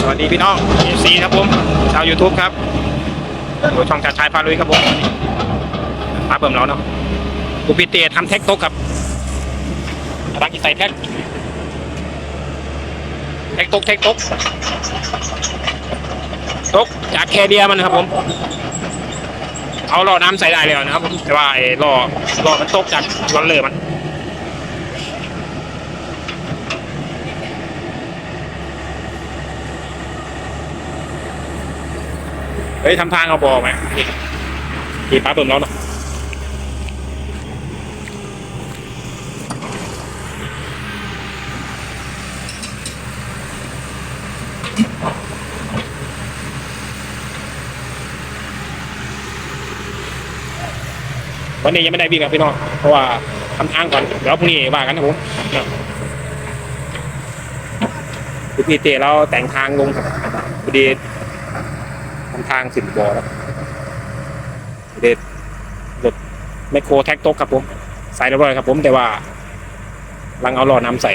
สวัสดีพี่น้องเอซีครับผมชาว YouTube ครับดูช่องจัดชายพาลุยครับผมพาเบิ่มเราเนาะกูพิเตทำแท็กโต๊ะครับรักอีใส่แท็กแท็กโต๊ะแท็กโต๊ะโต๊ะจากแคเดียมันครับผมเอาล่อน้ำใส่ได้เลยนะครับผมแต่ว่าไอ้ล่อล่อมันตกจากรอนเลอร์มัน เฮ้ยทำทางเอาบอไหมนี่ขี่ป้าเบิ่มแล้วเนาะวันนี้ยังไม่ได้วิ่งครับพี่น้อง เพราะว่าทำทางก่อนเดี๋ยวพรุ่งนี้ว่ากันนะผมคือพี่เตะเราแต่งทางลงครับพอดี ทางสิบบ่อแล้วเด็ดรถแมคโครแท็กโต๊ะครับผมใส่เรียบร้อยครับผมแต่ว่าลังเอาหล่อน้ำใส่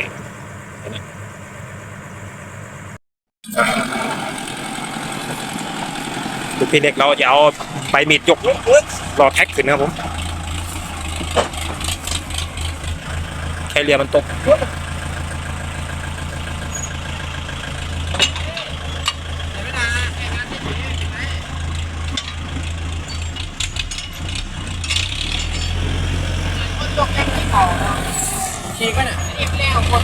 ลูกพี่เล็กเราจะเอาใบมีดยกหล่อแท็กขึ้นนะครับผมแค่เรือมันตก ขี่ไปน่ะรีบแล้วคน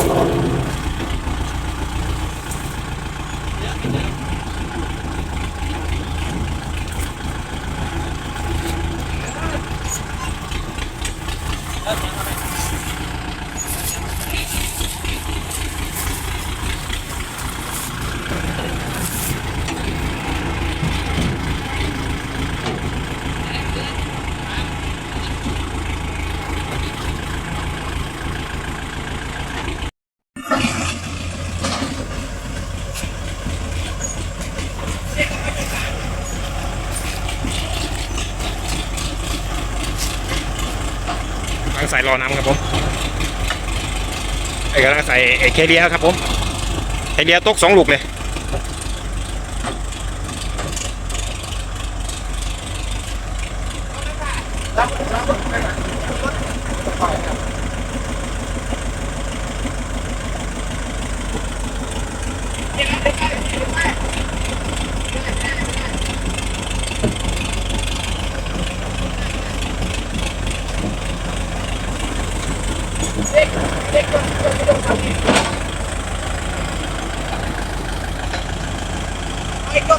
ใส่รอน้ำครับผมไอ้กำลังใส่ไอ้เคเลียครับผมเคเลียตกสองลูกเลย ไอ้ก็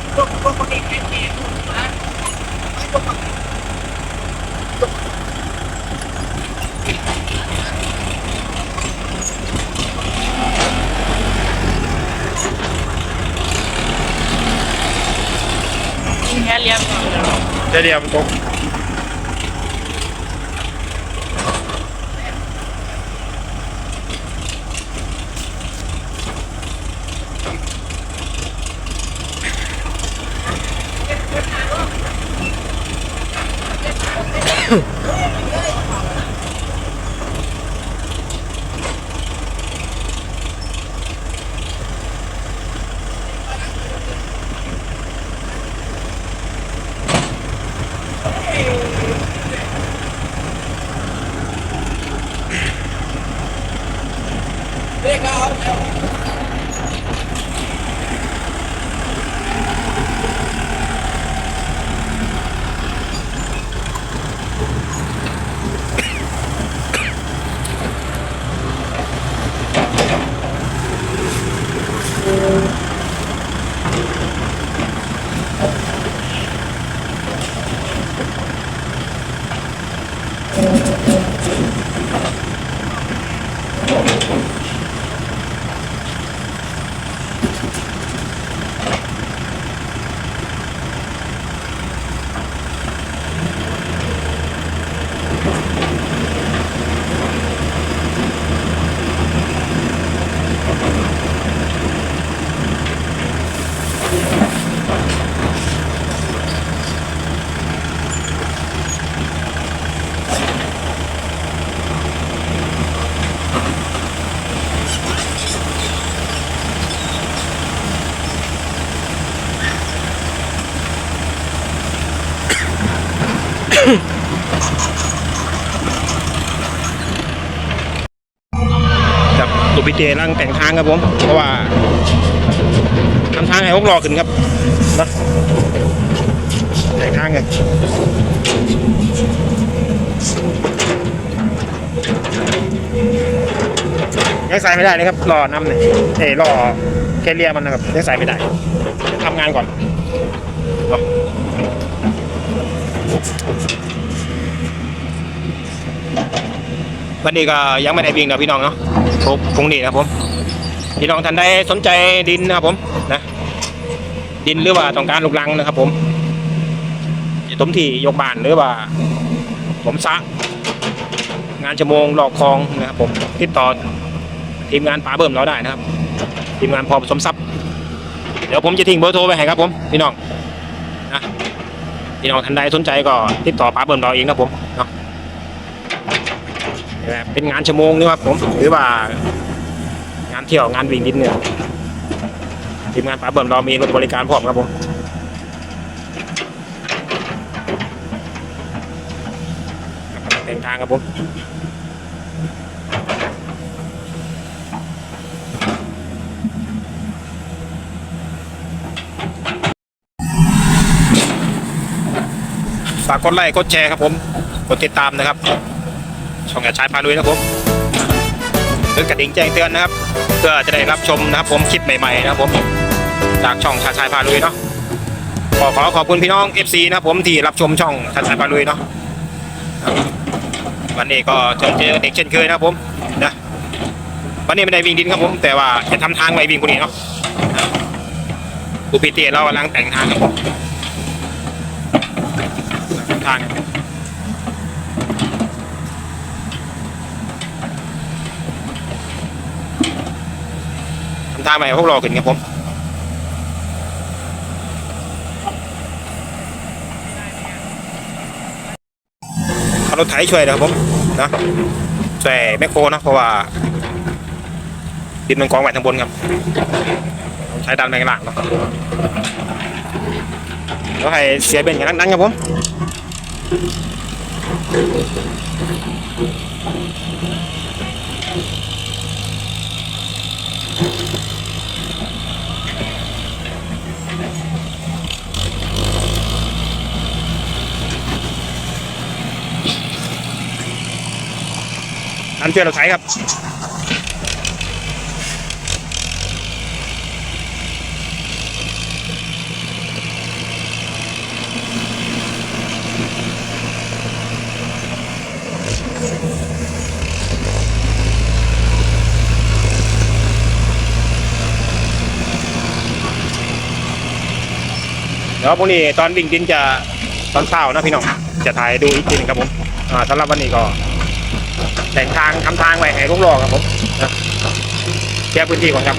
จร่างแต่งทางครับผม เพราะว่าทำทางให้พวกรอขึ้นครับนะแต่งทางไงยังใส่ไม่ได้เลยครับรอน้ำเนี่ยเอ้รอแคเรียมันนะครับยังใส่ไม่ได้ทำงานก่อนวันนี้ก็ยังไม่ได้วิ่งนะพี่น้องเนาะ พรุ่งพรุ่งนี้นะครับผมพี่น้องท่านใดสนใจดินนะครับผมนะดินหรือว่าต้องการลูกรังนะครับ ผมจะถมที่ยกบ้านหรือว่าผมสระงานชั่วโมงหลอกคลองนะครับผมติดต่อทีมงานป่าเบิ่มเราได้นะครับ ทีมงานพอผสมทรัพย์ เดี๋ยวผมจะทิ้งเบอร์โทรไปให้ครับผมพี่น้องนะพี่น้องท่านใดสนใจก็ติดต่อป่าเบิ่มเราเองครับผม เนะเป็นงานชั่วโมงนะครับผมหรือว่างานเที่ยวงานวิ่งดินเนี่ยทีมงานป่าเบิ่มเรามีรถบริการพร้อมครับผมเต็มทางครับผมฝากกดไลค์กดแชร์ครับผม กดติดตามนะครับ ช่องอย่าใช้พาลุยนะครับผมหรือกระดิ่งแจ้งเตือนนะครับ เพื่อจะได้รับชมนะครับ ผมคลิปใหม่ๆนะครับผมจากช่องชาชายพาลุยเนาะขอขอขอบคุณพี่น้อง FC นะครับผมที่รับชมช่องชาชายพาลุยเนาะวันนี้ก็เจอเจอเด็กเช่นเคยนะครับผมนะวันนี้ไม่ได้วิ่งดินครับผม แต่ว่าจะทำทางไว้วิ่งคนนี้เนาะอุปิเตียเรากำลังแต่งทางครับผมทำทาง ทางใหม่พวกเราขึ้นครับผมเอารถไถช่วยนะครับผมนะช่วยแมคโครนะเพราะว่าดินมันกองไว้ทางบนครับ ใช้ดันไปข้างล่างเนาะแล้วให้เสียเบนกันนั้นๆครับผม อันเชื่อเราใช้ครับเดี๋ยวพรุ่งนี้ตอนวิ่งดินจะตอนเช้านะพี่น้องจะถ่ายดูอีกทีหนึงครับผมอ่าสำหรับวันนี้ก็ แต่งทางทำทางไว้ให้ลูกรอครับผมนะเคลียร์พื้นที่ก่อนครับ